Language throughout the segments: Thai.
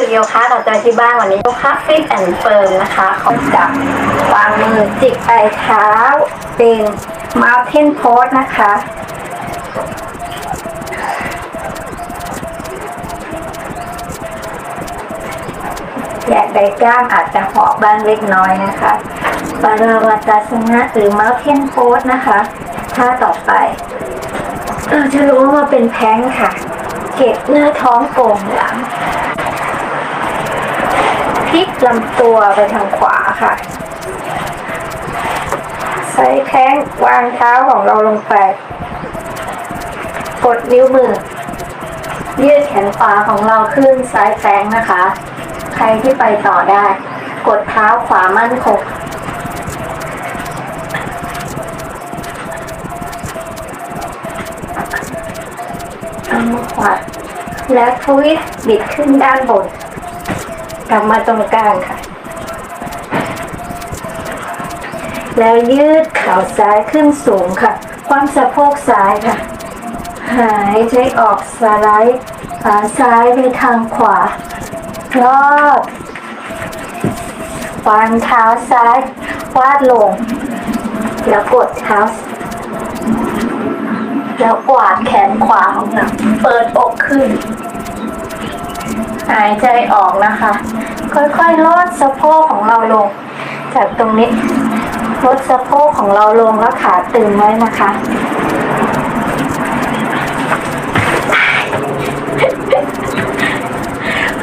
ฝึกโยคะกับจที่บ้านวันนี้โยคะฟิตแอนด์เฟิร์มนะคะเขาจับวางมือจิกปลายเท้า เป็น mountain pose นะคะ แยกไดกล้ามอาจจะหอบบ้างเล็กน้อยนะคะบาราวัตาสนะหรือ mountain pose นะคะท่าต่อไปเราจะรู้ว่าเป็นแท้งค่ะ เก็บหน้าท้องโก่งหลัง พลิกลำตัวไปทางขวาค่ะใส่แข้งวางเท้าของเราลงไป กดนิ้วมือ ยืดแขนขวาของเราขึ้นซ้ายแฝงนะคะ ใครที่ไปต่อได้ กดเท้าขวามั่นคงเอามือขวาแล้วทวิสบิดขึ้นด้านบน กลับมาตรงกลางค่ะ แล้วยืดเข่าซ้ายขึ้นสูงค่ะ ความสะโพกซ้ายค่ะ หายใจออกสไลด์ขาซ้ายไปทางขวารอดวางเท้าซ้ายวาดลง แล้วกดเท้า แล้วกวาดแขนขวาของเราเปิดอกขึ้น หายใจออกนะคะ ค่อยๆลดสะโพกของเราลง จากตรงนี้ลดสะโพกของเราลงแล้วขาตึงไว้นะคะ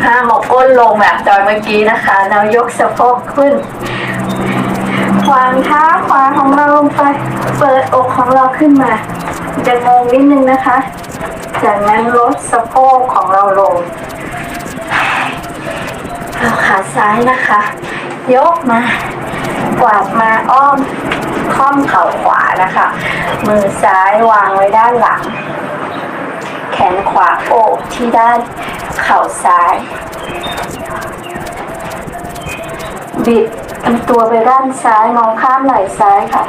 ห้ามเอาก้นลงแบบตอนเมื่อกี้นะคะแล้วยกสะโพกขึ้นวางเท้าขวาของเราลงไป เปิดอกของเราขึ้นมา จะงงนิดนึงนะคะ จากนั้นลดสะโพกของเราลง เอาขาซ้ายนะคะ ยกมา กวาดมาอ้อมค่อมเข่าขวานะคะ มือซ้ายวางไว้ด้านหลัง แขนขวาโอบที่ด้านเข่าซ้าย บิดตัวไปด้านซ้ายมองข้ามไหล่ซ้ายค่ะ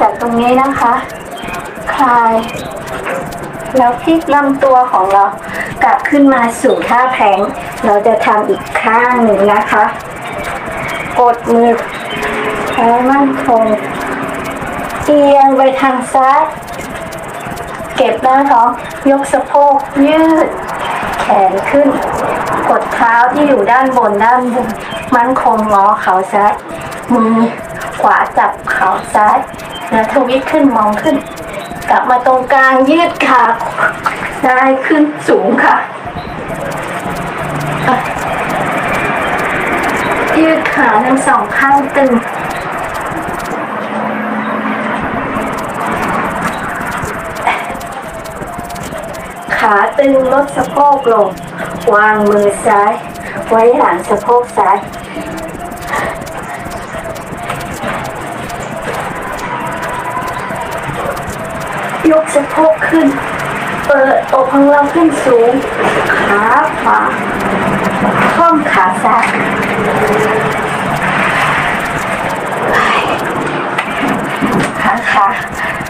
จากตรงนี้นะคะ คลาย แล้วพลิกลำตัวของเรากลับขึ้นมาสู่ท่าแพงเราจะทำอีกข้างหนึ่งนะคะ กดมือแพ้มั่นคงเอียงไปทางซ้ายเก็บหน้าท้องยกสะโพกยืด แขนขึ้น กดเท้าที่อยู่ด้านบนด้านบนมั่นคงงอเข่าซ้ายมือขวาจับเข่าซ้ายแล้วทวิตขึ้นมองขึ้น กลับมาตรงกลางยืดขาซ้ขึ้นสูงค่ะ ยืดขาทั้งสองข้างตึงขาตึงลดสะโพกลง วางมือซ้าย ไว้หลังสะโพกซ้าย ยกสะโพกขึ้น เปิดอกของเราขึ้นสูง ขาขวาข้อมขาซ้ายขาขา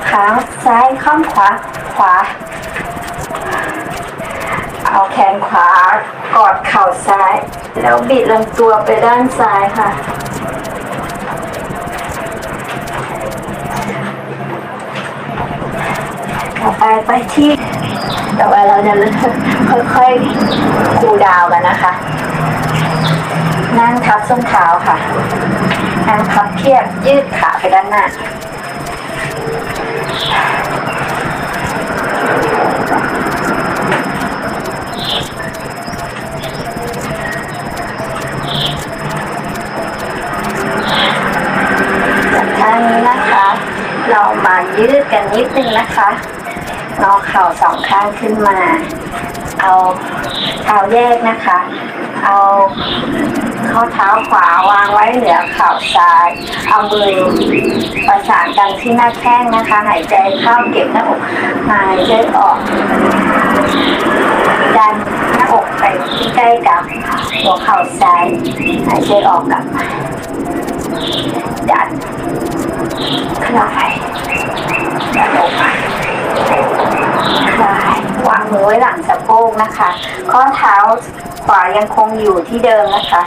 ขาซ้ายข้อมขวาขวา เอาแขนขวากอดเข่าซ้าย แล้วบิดลำตัวไปด้านซ้ายค่ะ ต่อ ไปไปที่ต่อไปเราจะค่อยๆคูดาวกันนะคะ นั่งทับส้นเท้าค่ะนั่งพับเพียบยืดขาไปด้านหน้า องข้างขึ้นมา เอาเท้าแยกนะคะ เอาข้อเท้าขวาวางไว้เหนือเข่าซ้าย เอามือประสานกันที่หน้าแข้งนะคะ หายใจเข้าเก็บหน้าอกหายใจออก ดันหน้าอกไปที่ใกล้กับหัวเข่าซ้าย หายใจออกกลับมาดันคลายดันออกมาคลาย วางมือไว้หลังสะโพกนะคะ ข้อเท้าขวายังคงอยู่ที่เดิมนะคะ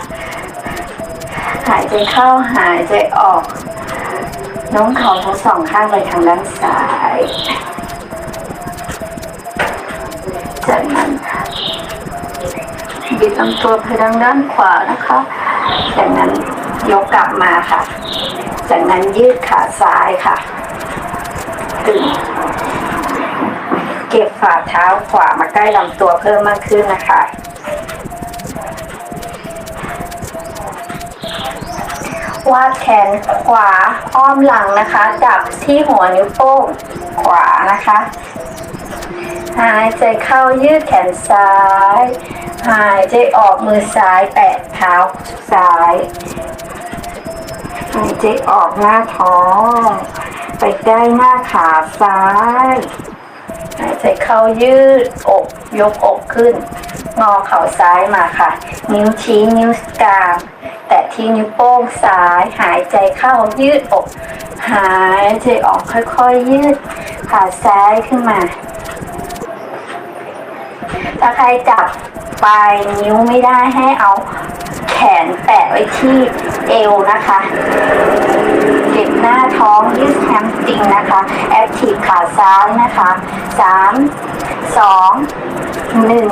หายใจเข้าหายใจออก น้มเข่าทั้งสองข้างไปทางด้านซ้ายจากนั้นบิดลำตัวไปทางด้านขวานะคะ จากนั้นยกกลับมาค่ะ จากนั้นยืดขาซ้ายค่ะตึง ฝ่าเท้าขวามาใกล้ลำตัวเพิ่มมากขึ้นนะคะ วาดแขนขวาอ้อมหลังนะคะ จับที่หัวนิ้วโป้งขวานะคะ หายใจเข้ายืดแขนซ้าย หายใจออกมือซ้ายแตะเท้าซ้ายหายใจออกหน้าท้อง ไปใกล้หน้าขาซ้าย หายใจเข้ายืดอก ยกอกขึ้น งอเข่าซ้ายมาค่ะ นิ้วชี้นิ้วกลางแตะที่นิ้วโป้งซ้าย หายใจเข้ายืดอก หายใจออกค่อยๆยืดขาซ้ายขึ้นมา ถ้าใครจับปลายนิ้วไม่ได้ให้เอาแขนแตะไว้ที่เอวนะคะ หน้าท้องยืดแฮมสตริงนะคะแอคทีฟขาซ้ายนะคะสามสองหนึ่ง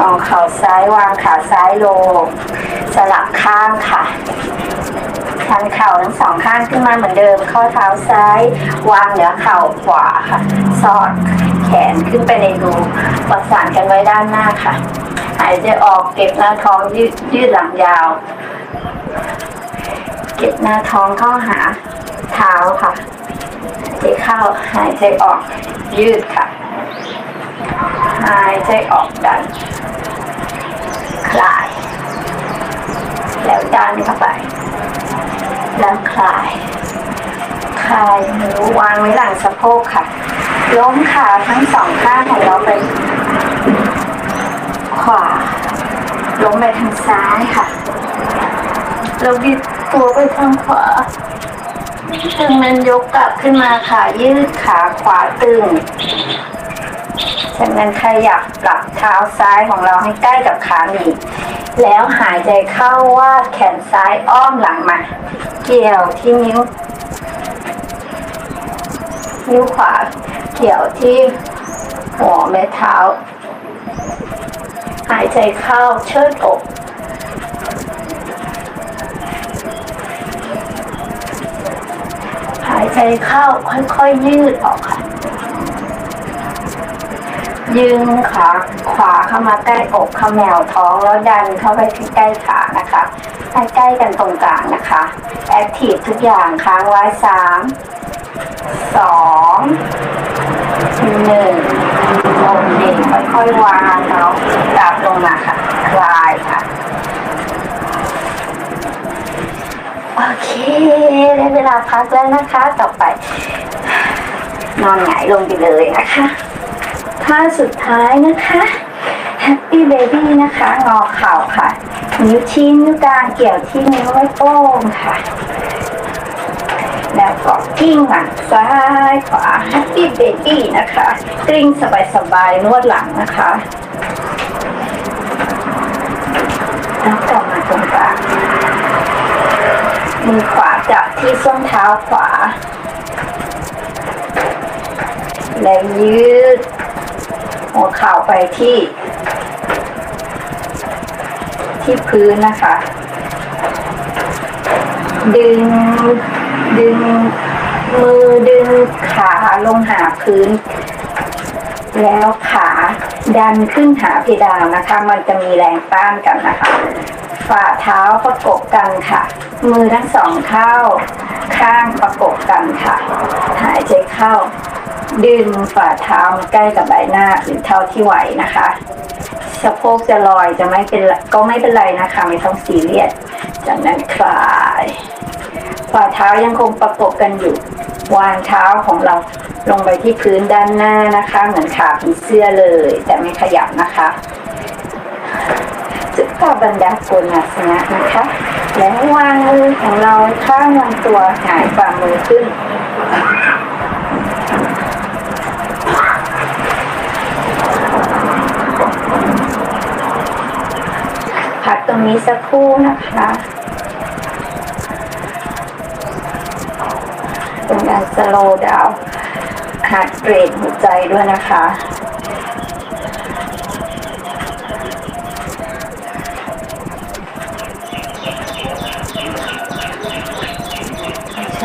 ลองเข่าซ้ายวางขาซ้ายลงสลับข้างค่ะชันเข่าทั้งสองข้างขึ้นมาเหมือนเดิม ข้อเท้าซ้าย วางเหนือเข่าขวาค่ะ สอดแขนขึ้นไปในรูประสานกันไว้ด้านหน้าค่ะ หายใจออกเก็บหน้าท้องยืดยืดหลังยาว เก็บหน้าท้องเข้าหาเท้าค่ะหายใจเข้าหายใจออกยืดค่ะ หายใจออกดัน คลาย แล้วดันเข้าไป แล้วคลาย คลายมือวางไว้หลังสะโพกค่ะ ล้มขาทั้งสองข้างของเราไป ขวาล้มไปทางซ้ายค่ะเราบิด ตัวไปทางขวาจากนั้นยกกลับขึ้นมาค่ะ ยืดขาขวาตึงจากนั้นขยับหลับเท้าซ้ายของเราให้ใกล้กับขาหนีบแล้วหายใจเข้าวาดแขนซ้ายอ้อมหลังมา เกี่ยวที่นิ้ว นิ้วขวาเกี่ยวที่หัวแม่เท้า หายใจเข้าเชิดอก ใจเข้าค่อยๆยืดออกค่ะ ยืนขาขวาเข้ามาใกล้อกข้าแนวท้องแล้วดันเข้าไปที่ใกล้ขานะคะให้ใกล้กันตรงกลางนะคะแอคทีฟทุกอย่างค้างไว้สามสองหนึ่งโอเคค่อยๆวางเนาะจับลงมาค่ะ คลายค่ะ โอเคได้เวลาพักแล้วนะคะ ต่อไป นอนหงายลงไปเลยนะคะท่าสุดท้ายนะคะ Happy Baby นะคะ งอเข่าค่ะ นิ้วชี้นิ้วกลางเกี่ยวที่นิ้วไว้โป้งค่ะ แล้วก็กิ้งหลังซ้ายขวา Happy Baby นะคะกลิ้งสบายๆนวดหลังนะคะแล้วกลับมาตรงกลาง มือขวาจับที่ส้นเท้าขวา และยืด หัวเข่าไปที่ ที่พื้นนะคะ ดึง ดึง มือดึงขาลงหาพื้น แล้วขาดันขึ้นหาเพดานนะคะ มันจะมีแรงต้านกันนะคะ ฝ่าเท้าประกบกันค่ะ มือทั้งสองเข้า ข้างประกบกันค่ะ หายใจเข้า ดึงฝ่าเท้ามาใกล้กับใบหน้าหรือเท่าที่ไหวนะคะสะโพกจะลอยจะไม่เป็นก็ไม่เป็นไรนะคะ ไม่ต้องซีเรียสจากนั้นคลายฝ่าเท้ายังคงประกบกันอยู่ วางเท้าของเราลงไปที่พื้นด้านหน้านะคะ เหมือนขาผีเสื้อเลย แต่ไม่ขยับนะคะ ก็บรรดาคุลักษะนะคะ แล้ววางมือของเราข้างลำตัวหายฝ่ามือขึ้น พักตรงนี้สักครู่นะคะเป็นการสโลว์ดาวน์หัดเรทหัวใจด้วยนะคะ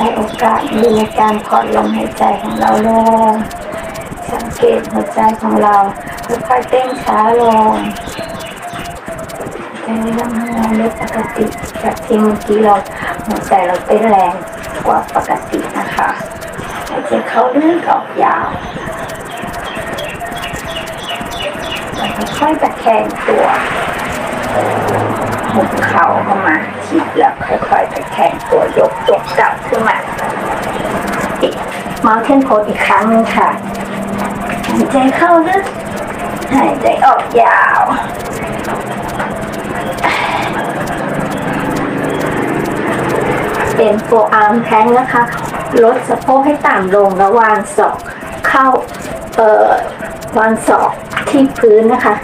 ใช้โอกาสดูการผ่อนลมหายใจของเราลงสังเกตหัวใจของเราค่อยๆเต้นช้าลงใจเริ่มทำงานได้ปกติจากที่เมื่อกี้เราหัวใจเราเต้นแรงกว่าปกตินะคะหายใจเข้าลึกออกยาวแล้วค่อยๆตะแคงตัว หุบเข่าเข้ามาชิดแล้วค่อยๆตะแคงตัวยกตัวกลับขึ้นมาอีกมาเทนโพสอีกครั้งหนึ่งค่ะหายใจเข้าลึกหายใจออกยาวเป็นโฟอาร์มแทงนะคะ ลดสะโพกให้ต่ำลงแล้ววางศอกเข้าเอ่อวางศอกที่พื้นนะคะ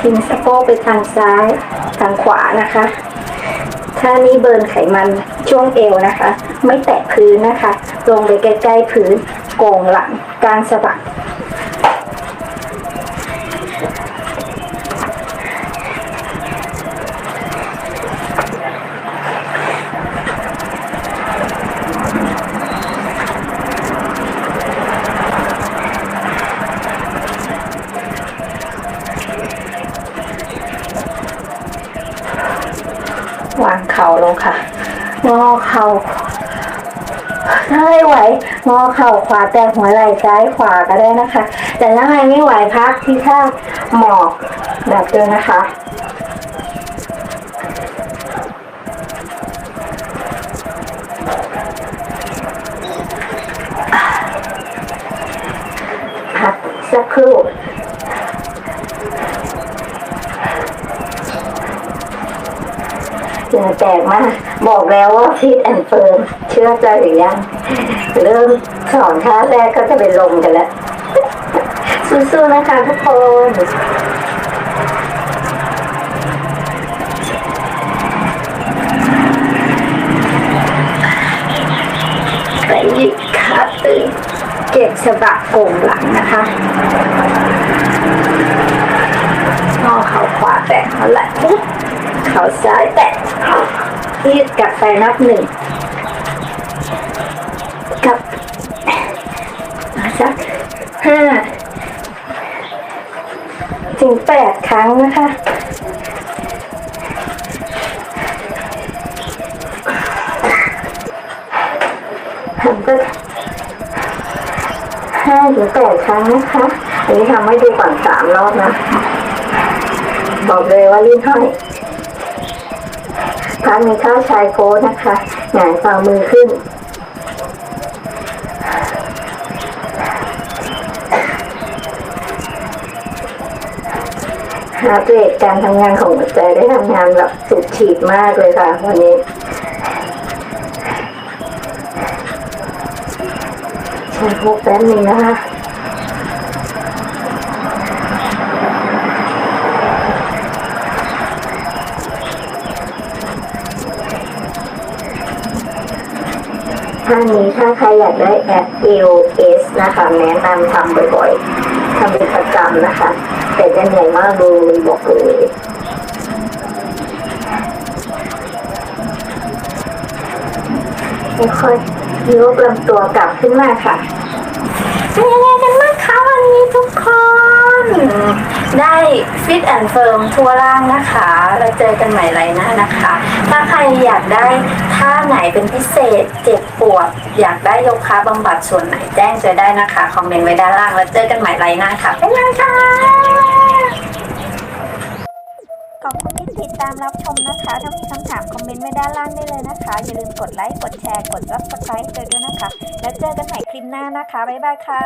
ทิ้งสะโพกไปทางซ้าย ทางขวานะคะ ถ้านี่เบิร์นไขมันช่วงเอวนะคะ ไม่แตะพื้นนะคะ ลงไปใกล้ๆพื้นโก่งหลังกลางสะบัก งอเข่าขวาแต่หัวไหล่ซ้ายขวาก็ได้นะคะ แต่ถ้าใครไม่ไหวพักที่ท่าหมอบแบบเดิมนะคะพักสักครู่เหงื่อแตกมาก บอกแล้วว่าฟิตแอนเฟิร์มเชื่อใจหรือยัง เริ่มสอนท่าแรกก็จะเป็นลมกันแล้ว สู้ๆนะคะทุกคนไปหยิกขาตึงเก็บสะบักโก่งหลังนะคะงอเข่าขวาแตะเขาไหล่เข่าซ้ายแตะยืดกลับไปนับหนึ่ง สักห้าถึงแปดครั้งนะคะ ผมก็ห้าถึงแปดครั้งนะคะ อันนี้ทำให้ดูก่อนสามรอบนะ บอกเลยว่าลิ้นห้อยครั้งนี้ท่าชายโพสนะคะหงายฝ่ามือขึ้น ฮาร์ดเรทการทำงานของหัวใจได้ทำงานแบบสุดฉีดมากเลยค่ะ วันนี้ใช้พวกแป๊บนึงนะคะท่านี้ถ้าใครอยากได้แอป LS นะคะ แนะนำทำบ่อยๆทำเป็นประจำนะคะ แต่จะเหนื่มากเลยบอกเลยค่อยๆยกลำตัวกลับขึ้นมาค่ะเป็นยังไงกันบ้างคะวันนี้ทุกคน ได้ฟิตแอนด์เฟิร์มทั่วร่างนะคะแล้วเจอกันใหม่ไรหน้านะคะ ถ้าใครอยากได้ท่าไหนเป็นพิเศษเจ็บปวด อยากได้โยคะบำบัดส่วนไหนแจ้งเจอได้นะคะ คอมเมนต์ไว้ด้านล่าง แล้วเจอกันใหม่ไรหน้าค่ะบ๊ายบายค่ะ ติดตามรับชมนะคะ ถ้ามีคำถามคอมเมนต์ไว้ด้านล่างได้เลยนะคะ อย่าลืมกดไลค์ กดแชร์ กดรับสไครต์ด้วยนะคะ แล้วเจอกันใหม่คลิปหน้านะคะ บ๊ายบายค่ะ